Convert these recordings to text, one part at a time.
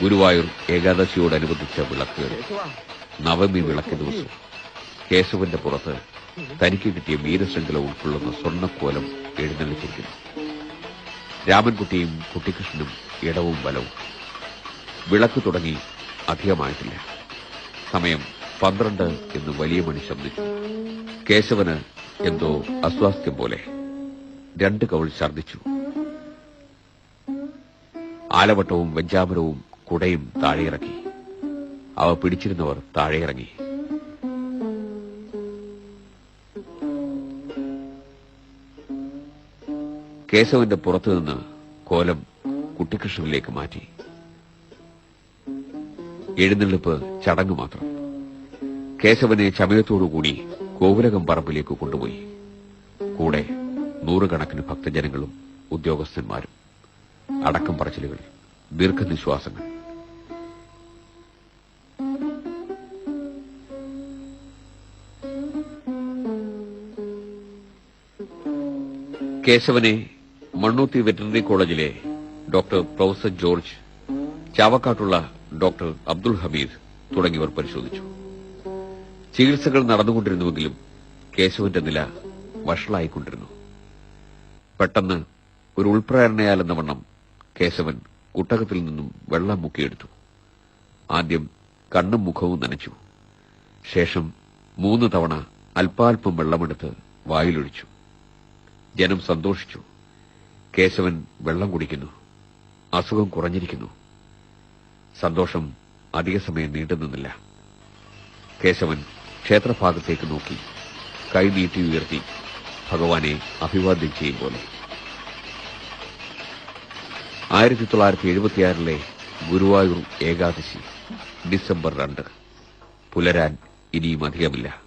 ഗുരുവായൂർ ഏകാദശിയോടനുബന്ധിച്ച വിളക്കുകൾ നവമി വിളക്ക് ദിവസം. കേശവന്റെ പുറത്ത് തനിക്ക് കിട്ടിയ വീരശൃംഖല ഉൾക്കൊള്ളുന്ന സ്വർണക്കോലം എഴുന്നള്ളിച്ചിരിക്കുന്നു. രാമൻകുട്ടിയും കുട്ടിക്കൃഷ്ണനും ഇടവും ബലവും വിളക്ക് തുടങ്ങി അധികമായിട്ടില്ല. സമയം പന്ത്രണ്ട് എന്ന് വലിയ മണി ശബ്ദിച്ചു. കേശവന് എന്തോ അസ്വാസ്ഥ്യം പോലെ രണ്ട് കവൾ ഛർദിച്ചു ആലവട്ടവും വെഞ്ചാമരവും കുടയും താഴെയിറക്കി അവ പിടിച്ചിരുന്നവർ താഴെയിറങ്ങി. കേശവന്റെ പുറത്തുനിന്ന് കോലം കുട്ടിക്കൃഷ്ണനിലേക്ക് മാറ്റി. എഴുന്നള്ളിപ്പ് ചടങ്ങ് മാത്രം. കേശവനെ ചമയത്തോടുകൂടി കോവിലകം പറമ്പിലേക്ക് കൊണ്ടുപോയി. കൂടെ നൂറുകണക്കിന് ഭക്തജനങ്ങളും ഉദ്യോഗസ്ഥന്മാരും അടക്കം പറച്ചിലുകൾ ദീർഘനിശ്വാസങ്ങൾ. കേശവനെ മണ്ണൂത്തി വെറ്ററിനറി കോളേജിലെ ഡോക്ടർ പ്രൊഫസർ ജോർജ് ചാവക്കാട്ടുള്ള ഡോക്ടർ അബ്ദുൾ ഹമീദ് തുടങ്ങിയവർ പരിശോധിച്ചു. ചികിത്സകൾ നടന്നുകൊണ്ടിരുന്നുവെങ്കിലും കേശവന്റെ നില വഷളായിക്കൊണ്ടിരുന്നു. പെട്ടെന്ന് ഒരു ഉൾപ്രേരണയാലെന്ന വണ്ണം കേശവൻ കുട്ടകത്തിൽ നിന്നും വെള്ളം മുക്കിയെടുത്തു. ആദ്യം കണ്ണും മുഖവും നനച്ചു. ശേഷം മൂന്ന് തവണ അല്പാൽപ്പം വെള്ളമെടുത്ത് വായിലൊഴിച്ചു. ജനം സന്തോഷിച്ചു. കേശവൻ വെള്ളം കുടിക്കുന്നു. അസുഖം കുറഞ്ഞിരിക്കുന്നു. സന്തോഷം അധിക സമയം നീണ്ടുനിന്നില്ല കേശവൻ ക്ഷേത്രഭാഗത്തേക്ക് നോക്കി. കൈ നീട്ടി ഉയർത്തി. ഭഗവാനെ അഭിവാദ്യം ചെയ്യും പോലെ. ആയിരത്തി തൊള്ളായിരത്തി എഴുപത്തിയാറിലെ ഗുരുവായൂർ ഏകാദശി ഡിസംബർ രണ്ട്. പുലരാൻ ഇനിയും അധികമില്ല.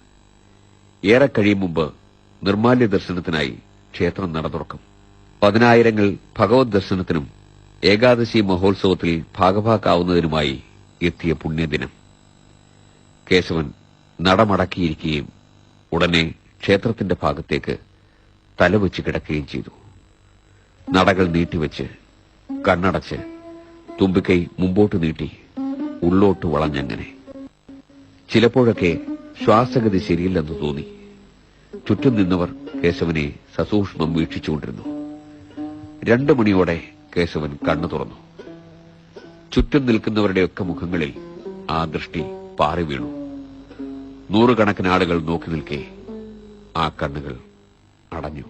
ഏറെ കഴിയും മുമ്പ് നിർമാല്യ ദർശനത്തിനായി ക്ഷേത്രം നട തുറക്കും പതിനായിരങ്ങൾ ഭഗവത് ദർശനത്തിനും ഏകാദശി മഹോത്സവത്തിൽ ഭാഗഭാക്കാവുന്നതിനുമായി എത്തിയ പുണ്യദിനം. കേശവൻ നടമടക്കിയിരിക്കുകയും ഉടനെ ക്ഷേത്രത്തിന്റെ ഭാഗത്തേക്ക് തലവെച്ച് കിടക്കുകയും ചെയ്തു. നടകൾ നീട്ടിവെച്ച് കണ്ണടച്ച് തുമ്പിക്കൈ മുമ്പോട്ട് നീട്ടി ഉള്ളോട്ട് വളഞ്ഞങ്ങനെ. ചിലപ്പോഴൊക്കെ ശ്വാസഗതി ശരിയില്ലെന്ന് തോന്നി. ചുറ്റും നിന്നവർ കേശവനെ സസൂക്ഷ്മം വീക്ഷിച്ചുകൊണ്ടിരുന്നു. രണ്ടു മണിയോടെ കേശവൻ കണ്ണു തുറന്നു. ചുറ്റും നിൽക്കുന്നവരുടെയൊക്കെ മുഖങ്ങളിൽ ആ ദൃഷ്ടി പാറി വീണു. നൂറുകണക്കിന് ആളുകൾ നോക്കി നിൽക്കെ ആ കണ്ണുകൾ അടഞ്ഞു.